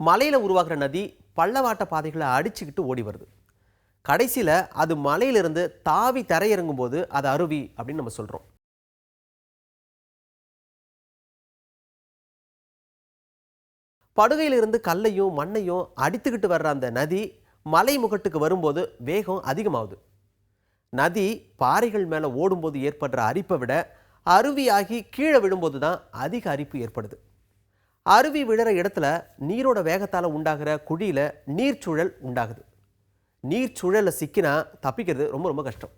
மலையில் உருவாகிற நதி பள்ளவாட்ட பாதைகளை அடிச்சுக்கிட்டு ஓடி வருது. கடைசியில் அது மலையிலிருந்து தாவி தரையிறங்கும் போது அது அருவி அப்படின்னு நம்ம சொல்கிறோம் படுகையிலிருந்து கல்லையும் மண்ணையும் அடித்துக்கிட்டு வர்ற அந்த நதி மலை முகட்டுக்கு வரும்போது வேகம் அதிகமாகுது. நதி பாறைகள் மேலே ஓடும்போது ஏற்படுற அரிப்பை விட அருவியாகி கீழே விழும்போது தான் அதிக அரிப்பு ஏற்படுது. அருவி விழுற இடத்துல நீரோட வேகத்தால் உண்டாகிற குழியில் நீர்ச்சூழல் உண்டாகுது. நீர்ச்சூழலில் சிக்கினா தப்பிக்கிறது ரொம்ப ரொம்ப கஷ்டம்.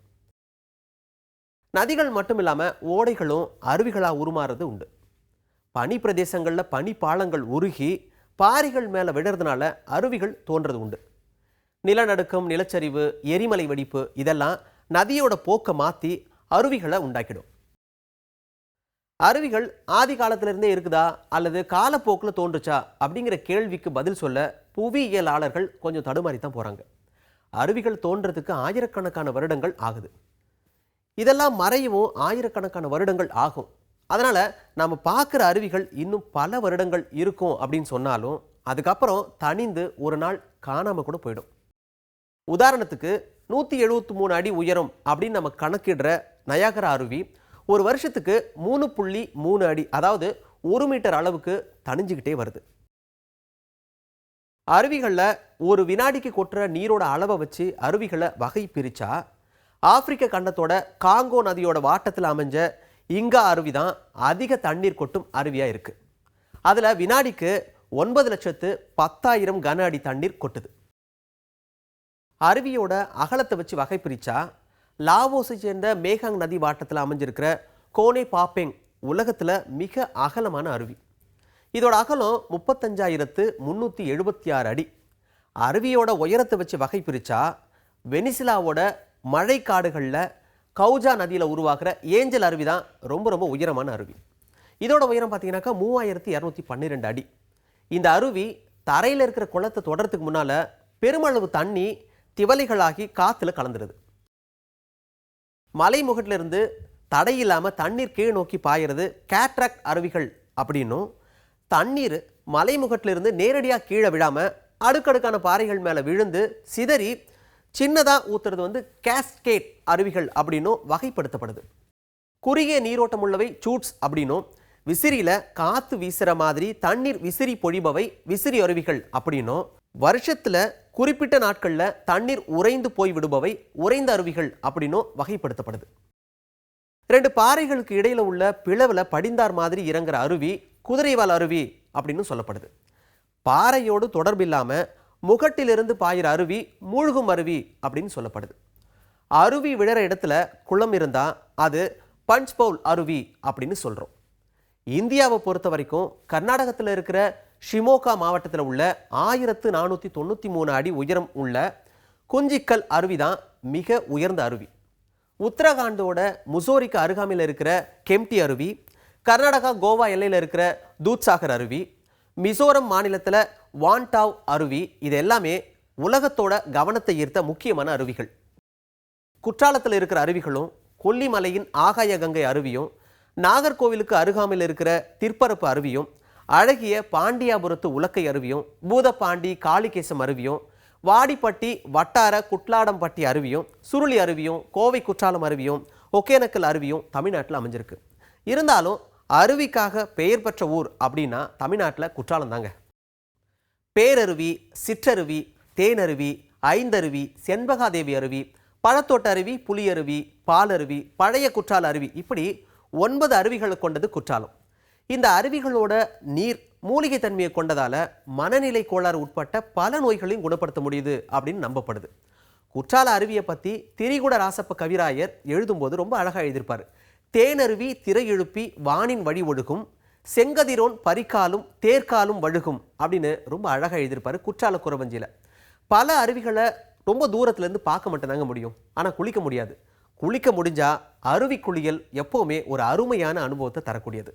நதிகள் மட்டும் இல்லாமல் ஓடைகளும் அருவிகளாக உருமாறுறது உண்டு. பனி பிரதேசங்களில் பனி பாலங்கள் உருகி பாறைகள் மேலே விடுறதுனால அருவிகள் தோன்றது உண்டு. நிலநடுக்கம் நிலச்சரிவு எரிமலை வெடிப்பு இதெல்லாம் நதியோட போக்கை மாற்றி அருவிகளை உண்டாக்கிடும். அருவிகள் ஆதி காலத்திலிருந்தே இருக்குதா? அல்லது காலப்போக்கில் தோன்றுச்சா? அப்படிங்கிற கேள்விக்கு பதில் சொல்ல புவியியலாளர்கள் கொஞ்சம் தடுமாறி தான் போகிறாங்க அருவிகள் தோன்றதுக்கு ஆயிரக்கணக்கான வருடங்கள் ஆகுது. இதெல்லாம் மறையவும் ஆயிரக்கணக்கான வருடங்கள் ஆகும். அதனால் நம்ம பார்க்குற அருவிகள் இன்னும் பல வருடங்கள் இருக்கும் அப்படின்னு சொன்னாலும் அதுக்கப்புறம் தணிந்து ஒரு நாள் காணாமல் கூட போயிடும். உதாரணத்துக்கு நூற்றி எழுபத்தி மூணு அடி உயரம் அப்படின்னு நம்ம கணக்கிடுற நயாகரா அருவி ஒரு வருஷத்துக்கு மூணு புள்ளி மூணு அடி அதாவது ஒரு மீட்டர் அளவுக்கு தணிஞ்சுக்கிட்டே வருது. அருவிகளில் ஒரு வினாடிக்கு கொட்டுற நீரோட அளவை வச்சு அருவிகளை வகை பிரித்தா ஆப்பிரிக்க கண்டத்தோட காங்கோ நதியோட வாட்டத்தில் அமைஞ்ச இங்கா அருவி தான் அதிக தண்ணீர் கொட்டும் அருவியாக இருக்குது அதில் வினாடிக்கு ஒன்பது லட்சத்து பத்தாயிரம் கன அடி தண்ணீர் கொட்டுது. அருவியோட அகலத்தை வச்சு வகை பிரித்தா லாவோஸை சேர்ந்த மேகாங் நதி வாட்டத்தில் அமைஞ்சிருக்கிற கோனே பாப்பெங் உலகத்தில் மிக அகலமான அருவி. இதோட அகலம் முப்பத்தஞ்சாயிரத்து முந்நூற்றி எழுபத்தி ஆறு அடி. அருவியோட உயரத்தை வச்சு வகை பிரித்தா வெனிசிலாவோட மழைக்காடுகளில் கௌஜா நதியில் உருவாகிற ஏஞ்சல் அருவி தான் ரொம்ப ரொம்ப உயரமான அருவி. இதோட உயரம் பார்த்தீங்கன்னாக்கா மூவாயிரத்தி இரநூத்தி பன்னிரெண்டு அடி. இந்த அருவி தரையில் இருக்கிற குளத்தை தொடர்றதுக்கு முன்னால் பெருமளவு தண்ணி திவலைகளாகி காற்றுல கலந்துருது. மலைமுகட்டிலிருந்து தடை இல்லாமல் தண்ணீர் கீழ் நோக்கி பாயிறது கேட்ராக்ட் அருவிகள் அப்படின்னும். தண்ணீர் மலைமுகட்டிலிருந்து நேரடியாக கீழே விழாமல் அடுக்கடுக்கான பாறைகள் மேலே விழுந்து சிதறி சின்னதாக ஊற்றுறது வந்து கேஸ்கேட் அருவிகள் அப்படின்னும் வகைப்படுத்தப்படுது. குறுகிய நீரோட்டம் உள்ளவை சூட்ஸ் அப்படின்னும். விசிறியில் காற்று வீசுகிற மாதிரி தண்ணீர் விசிறி பொழிபவை விசிறி அருவிகள் அப்படின்னும். வருஷத்தில் குறிப்பிட்ட நாட்களில் தண்ணீர் உறைந்து போய் விடுபவை உறைந்த அருவிகள் அப்படின்னும் வகைப்படுத்தப்படுது. ரெண்டு பாறைகளுக்கு இடையில உள்ள பிளவில் படிந்தார் மாதிரி இறங்குற அருவி குதிரைவால் அருவி அப்படின்னு சொல்லப்படுது. பாறையோடு தொடர்பில்லாமல் முகட்டிலிருந்து பாயிற அருவி மூழ்கும் அருவி அப்படின்னு சொல்லப்படுது. அருவி விழற இடத்துல குளம் இருந்தால் அது பஞ்ச் பவுல் அருவி அப்படின்னு சொல்கிறோம் இந்தியாவை பொறுத்த வரைக்கும் கர்நாடகத்தில் இருக்கிற ஷிமோகா மாவட்டத்தில் உள்ள ஆயிரத்து நானூற்றி தொண்ணூற்றி மூணு அடி உயரம் உள்ள குஞ்சிக்கல் அருவி தான் மிக உயர்ந்த அருவி. உத்தரகாண்டோட முசோரிக்கு அருகாமையில் இருக்கிற கெம்டி அருவி கர்நாடகா கோவா எல்லையில் இருக்கிற தூத்சாகர் அருவி மிசோரம் மாநிலத்தில் வான்டாவ் அருவி இது எல்லாமே உலகத்தோட கவனத்தை ஈர்த்த முக்கியமான அருவிகள். குற்றாலத்தில் இருக்கிற அருவிகளும் கொல்லிமலையின் ஆகாய கங்கை அருவியும் நாகர்கோவிலுக்கு அருகாமையில் இருக்கிற திற்பரப்பு அருவியும் அழகிய பாண்டியாபுரத்து உலக்கை அருவியும் பூதப்பாண்டி காளிகேசம் அருவியும் வாடிப்பட்டி வட்டார குட்லாடம்பட்டி அருவியும் சுருளி அருவியும் கோவை குற்றாலம் அருவியும் ஒகேனக்கல் அருவியும் தமிழ்நாட்டில் அமைஞ்சிருக்கு. இருந்தாலும் அருவிக்காக பெயர் பெற்ற ஊர் அப்படின்னா தமிழ்நாட்டில் குற்றாலம் தாங்க. பேரருவி சிற்றருவி தேனருவி ஐந்தருவி செண்பகாதேவி அருவி பழத்தோட்ட அருவி புலியருவி பாலருவி பழைய குற்றால அருவி இப்படி ஒன்பது அருவிகளை கொண்டது குற்றாலம். இந்த அருவிகளோட நீர் மூலிகை தன்மையை கொண்டதால மனநிலை கோளாறு உட்பட்ட பல நோய்களையும் குணப்படுத்த முடியுது அப்படின்னு நம்பப்படுது. குற்றால அருவியை பற்றி திரிகுட ராசப்ப கவிராயர் எழுதும்போது ரொம்ப அழகாக எழுதியிருப்பார். தேனருவி திரை எழுப்பி வானின் வழி ஒழுகும் செங்கதிரோன் பரிக்காலும் தேர்க்காலும் வழுகும் அப்படின்னு ரொம்ப அழகாக எழுதியிருப்பார் குற்றால குறவஞ்சியில் பல அருவிகளை ரொம்ப தூரத்துலேருந்து பார்க்க மட்டும்தாங்க முடியும். ஆனால் குளிக்க முடியாது. குளிக்க முடிஞ்சால் அருவி குளியல் எப்போவுமே ஒரு அருமையான அனுபவத்தை தரக்கூடியது.